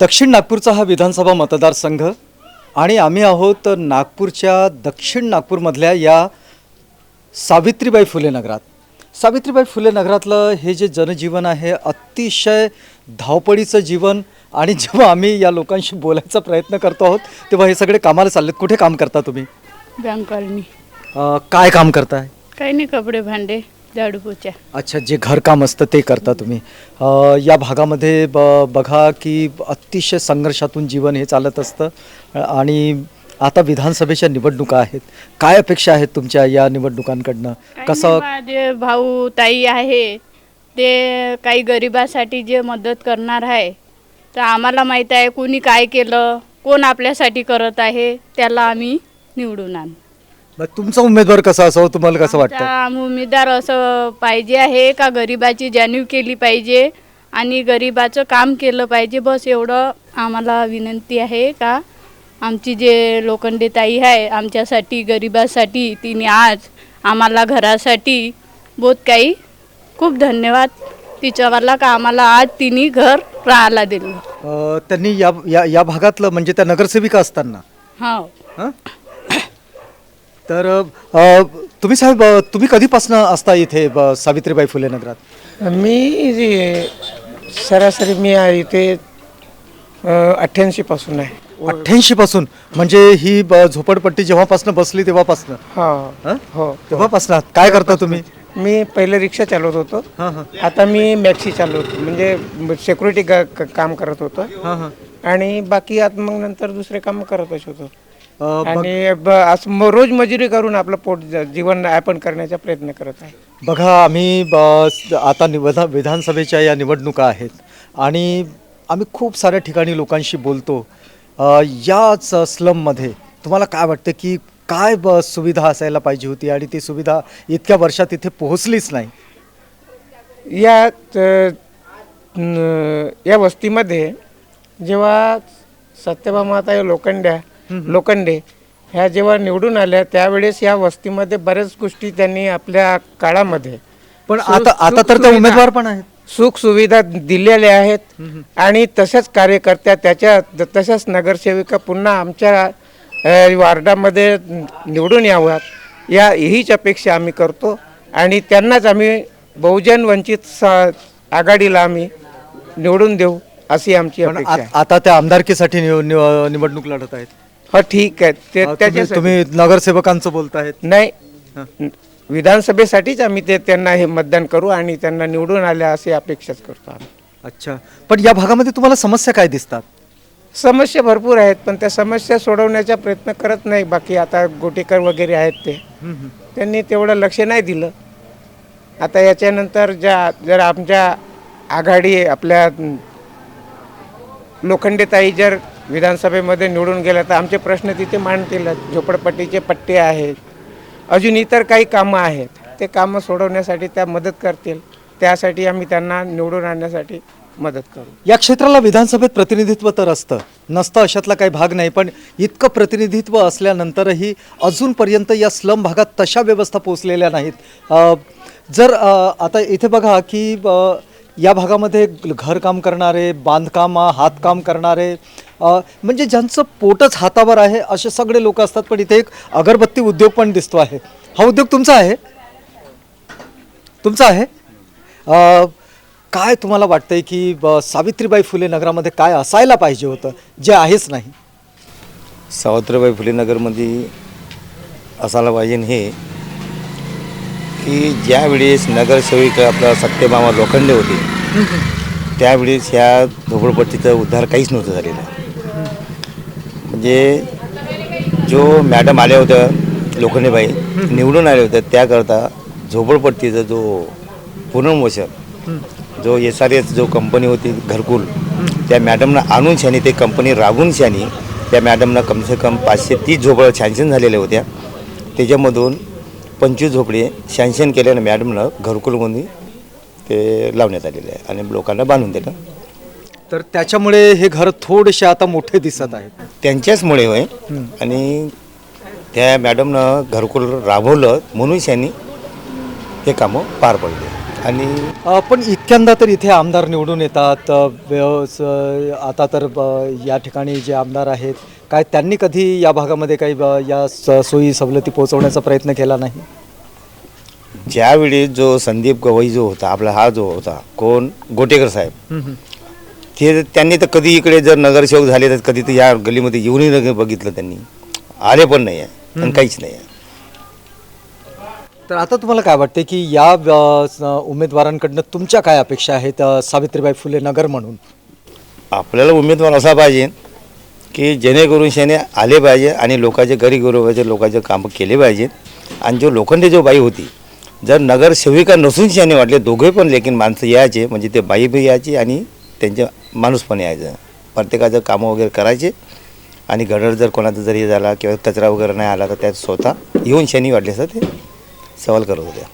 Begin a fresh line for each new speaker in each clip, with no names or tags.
दक्षिण नागपूरचा हा विधानसभा मतदारसंघ आणि आम्ही आहोत नागपूरच्या दक्षिण नागपूरमधल्या या सावित्रीबाई फुले नगरात. सावित्रीबाई फुले नगरातलं हे जे जनजीवन आहे अतिशय धावपळीचं जीवन आणि जेव्हा आम्ही या लोकांशी बोलायचा प्रयत्न करतो आहोत तेव्हा हे सगळे कामाला चाललेत. कुठे काम करता तुम्ही?
Bank colony.
अं, काय काम करताय?
काही नाही कपडे भांडे.
अच्छा जे घरकाम असतं ते करता तुम्ही. अ, या भागामध्ये ब बघा की अतिशय संघर्षातून जीवन हे चालत असतं. अ, आणि आता विधानसभेच्या निवडणुका आहेत. काय अपेक्षा आहेत तुमच्या या निवडणुकांकडनं? कसं
माझे भाऊ ताई आहे. ते काही गरिबासाठी जे मदत करणार आहे तर आम्हाला माहीत आहे कोणी काय केलं कोण आपल्यासाठी करत आहे त्याला आम्ही निवडून आणू.
मग तुमचा उमेदवार कसा असावं? तुम्हाला कसं वाटतं?
आमचा उमेदवार असं पाहिजे आहे का गरिबाची जाणीव केली पाहिजे आणि गरिबाचं काम केलं पाहिजे? बस एवढं आम्हाला विनंती आहे का? आमची जे लोखंडे ताई आहे आमच्यासाठी गरिबासाठी तिने आज आम्हाला घरासाठी बहुत काही खूप धन्यवाद. तिच्यावाला का आम्हाला आज तिने घर राहायला दिलं.
अ, त्यांनी या या या भागातलं म्हणजे त्या नगरसेविका असताना?
हो.
हं? तर अ, तुम्ही साहेब अ, तुम्ही कधीपासून असता इथे ब- सावित्रीबाई फुले नगरात?
मी जे सरासरी मी आहे इथे अठ्ठ्याऐंशी पासून आहे.
अठ्ठ्याऐंशी पासून? म्हणजे ही ब- झोपडपट्टी जेव्हापासून बसली तेव्हापासून?
हा
हं?
हो.
तेव्हापासून काय करता तुम्ही?
मी पहिले रिक्षा चालवत होतो.
हां हां.
आता मी मॅक्सी चालवतो. म्हणजे सिक्युरिटी काम करत होतो.
हां हां.
आणि बाकी आता मग नंतर दुसरे काम करतच होतो
अ, बघ-
आणि ब- असं म- रोज मजुरी करून आपलं पोट ज- जीवन आपण करण्याचा प्रयत्न करत आहे.
बघा आम्ही ब- आता निवधा विधानसभेच्या या निवडणुका आहेत. आणि आम्ही खूप साऱ्या ठिकाणी लोकांशी बोलतो. अ, याच स्लममध्ये तुम्हाला काय वाटतं की काय ब सुविधा असायला पाहिजे होती आणि ती सुविधा इतक्या वर्षात इथे पोहोचलीच नाही?
या त- न- या वस्तीमध्ये जेव्हा सत्यभामाता या लोखंड्या लोखंडे ह्या जेव्हा निवडून आल्या त्यावेळेस या वस्तीमध्ये बऱ्याच गोष्टी त्यांनी आपल्या काळामध्ये
पण
सु-
आता आता तर त्या
सुखसुविधा-
उमेदवार पण आहेत.
सुख सुविधा दिलेल्या आहेत आणि तसेच कार्यकर्त्या त्याच्या तशाच नगरसेविका पुन्हा आमच्या अ, वार्डामध्ये निवडून याव्यात. या हीच अपेक्षा आम्ही करतो आणि त्यांनाच आम्ही बहुजन वंचित स- आघाडीला आम्ही निवडून देऊ. अशी आमची
पण
अपेक्षा आहे.
आ- आता त्या आमदारकीसाठी निव- निव- निवडणूक लढत आहेत.
हो ठीक आहे. ते
अ, तुम्ही-
त्याच्यासाठी
तुम्ही नगरसेवकांचं बोलतायत
नाही. विधानसभेसाठीच आम्ही ते त्यांना हे मतदान करू आणि त्यांना निवडून आल्या अशी अपेक्षाच करतो आम्ही.
अच्छा. पण या भागामध्ये तुम्हाला समस्या काय दिसतात?
समस्या भरपूर आहेत पण त्या समस्या सोडवण्याचा प्रयत्न करत नाही. बाकी आता गोटेकर वगैरे आहेत ते. त्यांनी तेवढं लक्ष नाही दिलं. आता याच्यानंतर ज्या जर आमच्या आघाडी आपल्या लोखंडेताई जर विधानसभेमध्ये निवडून गेल्या तर आमचे प्रश्न तिथे मांडतील. झोपडपट्टीचे पट्टे आहेत. अजून इतर काही कामं आहेत. ते कामं सोडवण्यासाठी त्या मदत करतील. त्यासाठी आम्ही त्यांना निवडून आणण्यासाठी मदत करू.
या क्षेत्राला विधानसभेत प्रतिनिधित्व तर असतं. नसतं अशातला काही भाग नाही पण इतकं प्रतिनिधित्व असल्यानंतरही अजूनपर्यंत या स्लम भागात तशा व्यवस्था पोचलेल्या नाहीत. जर आता इथे बघा की अ, या भागामध्ये घरकाम करणारे बांधकाम हातकाम करणारे म्हणजे ज्यांचं पोटच हातावर आहे असे सगळे लोक असतात. पण इथे एक अगरबत्ती उद्योग पण दिसतो आहे. हा उद्योग तुमचा आहे? तुमचा आहे? काय तुम्हाला वाटतंय की ब- सावित्रीबाई फुले नगरामध्ये काय असायला पाहिजे होतं जे आहेच नाही?
सावित्रीबाई फुले नगरमध्ये असायला पाहिजे हे की ज्यावेळेस नगरसेविका आपला सत्यभामा लोखंडे होते त्यावेळेस ह्या झोपडपट्टीचा उद्धार काहीच नव्हतं झालेला. म्हणजे जो मॅडम आल्या होत्या लोखंडेबाई निवडून आल्या होत्या त्याकरता झोपडपट्टीचा जो पुनर्वसन जो एस आर एस जो कंपनी होती घरकुल त्या मॅडमनं आणून शानी ते कंपनी राबून शानी त्या मॅडमनं कमसे कम पाचशे तीस झोपडं सँक्शन झालेल्या होत्या. त्याच्यामधून पंचवीस झोपडे सँक्शन केल्यानं मॅडमनं घरकुलमध्ये ते लावण्यात आलेले आहे आणि लोकांना बांधून दिलं.
तर त्याच्यामुळे हे घर थोडेसे आता मोठे दिसत आहेत.
त्यांच्याचमुळे होय. आणि त्या मॅडमनं घरकुल राबवलं म्हणून त्यांनी हे कामं पार पडले. आणि
पण इतक्यांदा तर इथे आमदार निवडून येतात. व्यवस आता तर या ठिकाणी जे आमदार आहेत काय त्यांनी कधी या भागामध्ये काही या स- सोयी सवलती पोहोचवण्याचा प्रयत्न केला नाही?
ज्यावेळी जो संदीप गवई जो होता आपला हा जो होता कोण? गोटेकर साहेब. ते त्यांनी तर कधी इकडे जर नगरसेवक झाले तर कधी तर या गलीमध्ये येऊनही नाही बघितलं त्यांनी. आले पण नाही आहे आणि काहीच नाही आहे
तर आता तुम्हाला काय वाटते की या अ, स- उमेदवारांकडनं तुमच्या काय अपेक्षा आहेत अ, सावित्रीबाई फुले नगर म्हणून?
आपल्याला उमेदवार असा पाहिजे की जेणेकरून शेने आले पाहिजे आणि लोकांचे गरीब गरिबाचे लोकांचे कामं केले पाहिजे. आणि जो लोखंडी जो बाई होती जर नगरसेविका नसून शेने वाटले दोघे पण लेकिन माणसं यायचे म्हणजे ते बाई बी यायची आणि त्यांचे माणूस पण यायचं. प्रत्येकाचं कामं वगैरे करायचे. आणि गडर जर कोणाचा जर हे झाला किंवा कचरा वगैरे नाही आला तर त्यात स्वतः येऊन शनी वाटले असं ते सवाल करत होते.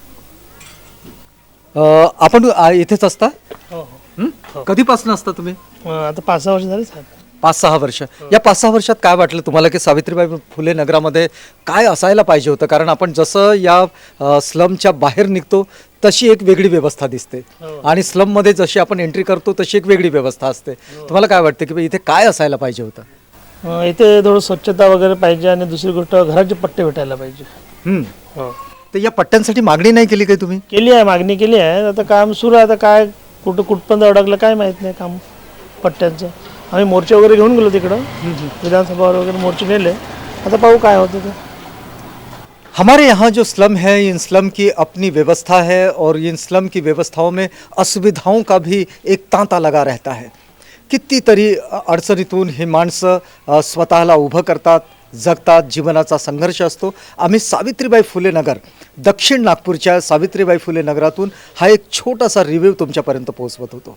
आपण इथेच असता?
हो
हं? कधीपासून असता तुम्ही?
आता पाच सहा वर्ष झाली साहेब.
पाच सहा वर्ष. या पाच सहा वर्षात काय वाटलं तुम्हाला की सावित्रीबाई फुले नगरामध्ये काय असायला पाहिजे होतं? कारण आपण जसं या स्लमच्या बाहेर निघतो तशी एक वेगळी व्यवस्था दिसते. आणि स्लममध्ये जशी आपण एंट्री करतो तशी एक वेगळी व्यवस्था असते. तुम्हाला काय वाटतं की इथे काय असायला पाहिजे होतं?
इथे थोडं स्वच्छता वगैरे पाहिजे आणि दुसरी गोष्ट घराचे पट्टे भेटायला पाहिजे.
हं.
हो.
तर या पट्ट्यांसाठी मागणी नाही केली काही तुम्ही?
केली आहे मागणी केली आहे. आता काम सुरू आहे. आता काय कुठं कुठपर्यंत अडकलं काय माहीत नाही काम पट्ट्यांचं. आम्ही मोर्चे वगैरे घेऊन गेलो तिकडं. विधानसभावर वगैरे मोर्चे नेले. आता पाहू काय होतं ते.
हमारे यहाँ जो स्लम है इन स्लम की अपनी व्यवस्था है और इन स्लम की व्यवस्थाओं में असुविधाओं का भी एक तांता लगा रहता है। कितीतरी अडचणीतून ही माणसं स्वतःला उभं करतात जगतात जीवनाचा संघर्ष असतो. आम्ही सावित्रीबाई फुले नगर दक्षिण नागपूरच्या सावित्रीबाई फुले नगरातून हा एक छोटासा रिव्ह्यू तुमच्यापर्यंत पोहोचवत होतो.